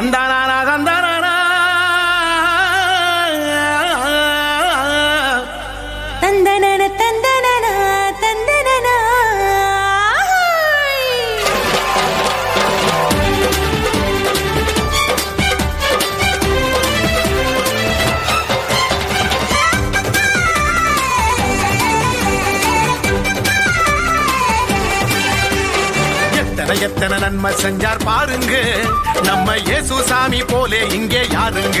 தந்தானா தந்த எத்தனை நன்மை செஞ்சார் பாருங்க. நம்ம இயேசு சாமி போலே இங்கே யாருங்க?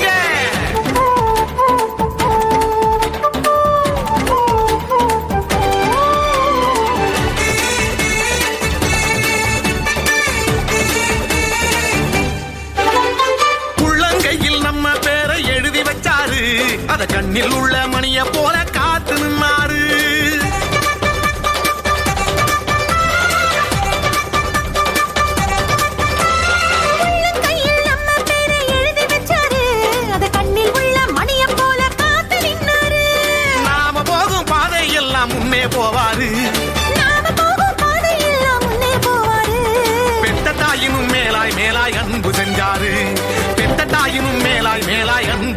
கண்ணில் உள்ள மணிய போல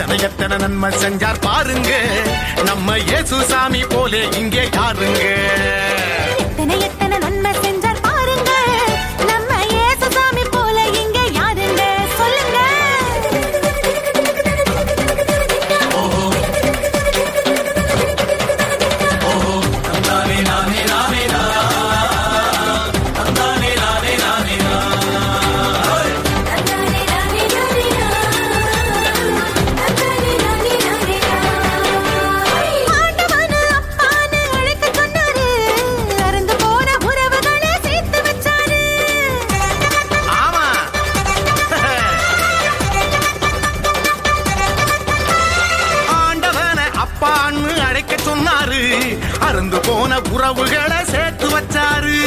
எத்தனை எத்தனை நன்மை செஞ்சார் பாருங்க. நம்ம இயேசு சாமி போலே இங்கே யாருங்க? எத்தனை எத்தனை நன்மை செஞ்சார் அழைக்க சொன்னாரு அருந்து போன உறவுகளை சேர்த்து வச்சாரு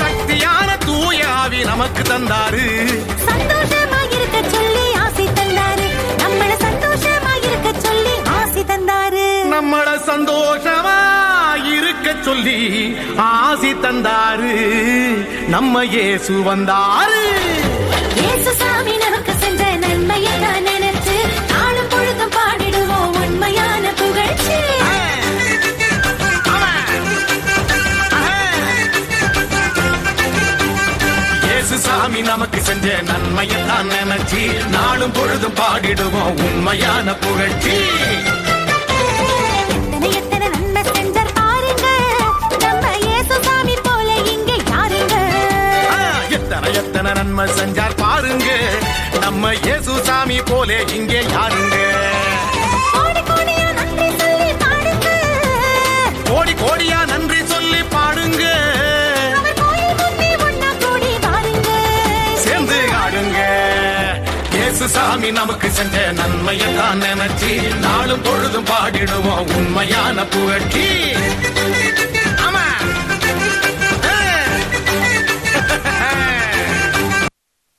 சக்தியான தூயாவி நமக்கு தந்தாரு. சந்தோஷமா இருக்கச் சொல்லி ஆசி தந்தாரு. நம்மள சந்தோஷமா இருக்கச் சொல்லி ஆசி தந்தாரு. நம்மள சந்தோஷமா இருக்க சொல்லி ஆசி தந்தாரு நம்ம இயேசு வந்தாரு இயேசுசாமி நமக்கு சாமி நமக்கு செஞ்ச நன்மையத்தான் நினைச்சு நாளும் பொழுதும் பாடிடுவோம் உண்மையான புகழ்ச்சி. எத்தனை நன்மை செஞ்சார் பாருங்க. நம்ம இயேசு சாமி போலே இங்கே யாருங்க? இயேசுசாமி நமக்கு செஞ்ச நன்மையை தான் நினைச்சி நாளும் பொழுதும் பாடிடுவோம் உண்மையான புகழ்ச்சி